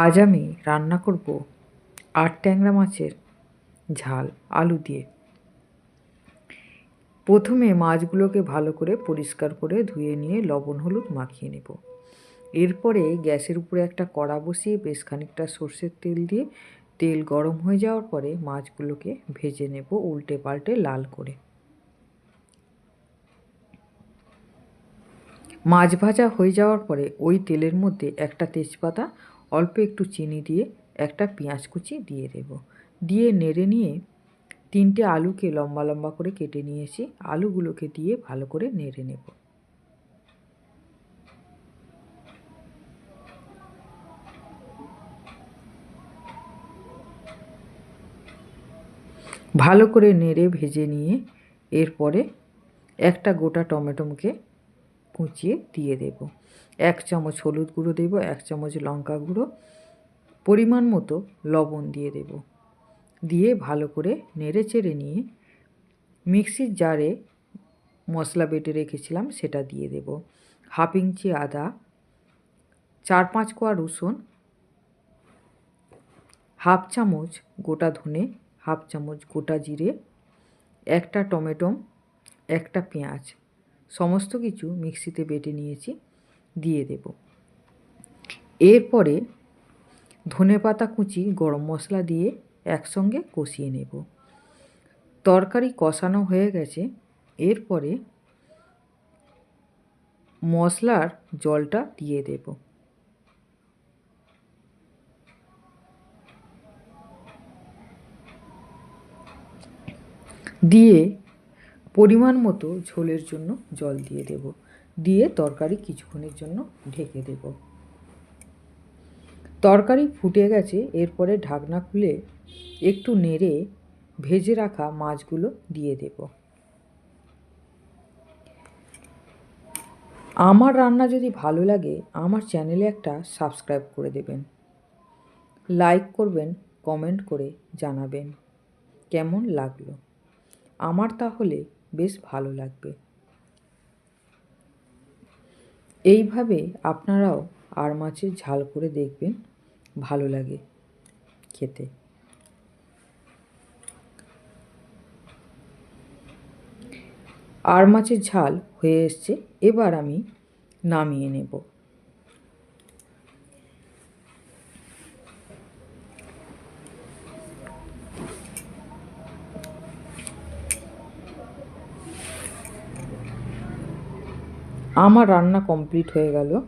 আজ আমি রান্না করব আট ট্যাংরা মাছের ঝাল, আলু দিয়ে। প্রথমে মাছগুলোকে ভালো করে পরিষ্কার করে ধুয়ে নিয়ে লবণ, হলুদ মাখিয়ে নেব। এরপরে গ্যাসের উপরে একটা কড়া বসিয়ে বেশ খানিকটা সর্ষের তেল দিয়ে তেল গরম হয়ে যাওয়ার পরে মাছগুলোকে ভেজে নেব উল্টে পাল্টে লাল করে। মাছ ভাজা হয়ে যাওয়ার পরে ওই তেলের মধ্যে একটা তেজপাতা অল্প একটু চিনি দিয়ে একটা পেঁয়াজ কুচি দিয়ে দেব। দিয়ে নেড়ে নিয়ে তিনটে আলুকে লম্বা লম্বা করে কেটে নিয়েছি। আলুগুলোকে দিয়ে ভালো করে নেড়ে নেব। ভালো করে নেড়ে ভেজে নিয়ে এরপরে একটা গোটা টমেটোকে কুচিয়ে দিয়ে দেব। এক চামচ হলুদ গুঁড়ো দেব, এক চামচ লঙ্কা গুঁড়ো, পরিমাণ মতো লবণ দিয়ে দেব। দিয়ে ভালো করে নেড়ে চেড়ে নিয়ে মিক্সির জারে মশলা বেটে রেখেছিলাম, সেটা দিয়ে দেব। হাফ ইঞ্চি আদা, চার পাঁচ কোয়া রসুন, হাফ চামচ গোটা ধনে, হাফ চামচ গোটা জিরে, একটা টমেটো, একটা পেঁয়াজ সমস্ত কিছু মিক্সিতে বেটে নিয়েছি, দিয়ে দেব। এরপরে ধনে পাতা কুচি, গরম মশলা দিয়ে একসঙ্গে কষিয়ে নেব। তরকারি কষানো হয়ে গেছে। এরপরে মশলার জলটা দিয়ে দেব। দিয়ে পরিমাণ মতো ঝোলের জন্য জল দিয়ে দেব। দিয়ে তরকারি কিছুক্ষণের জন্য ঢেকে দেব। তরকারি ফুটে গেছে, এরপরে ঢাকনা খুলে একটু নেড়ে ভেজে রাখা মাছগুলো দিয়ে দেব। আমার রান্না যদি ভালো লাগে, আমার চ্যানেলে একটা সাবস্ক্রাইব করে দেবেন। লাইক করবেন, কমেন্ট করে জানাবেন। কেমন লাগল? আমার তাহলে বেশ ভালো লাগবে। এইভাবে আপনারাও আর মাছের ঝাল করে দেখবেন, ভালো লাগে খেতে। আর মাছের ঝাল হয়ে এসছে, এবার আমি নামিয়ে নেব। আমার রান্না কমপ্লিট হয়ে গেল।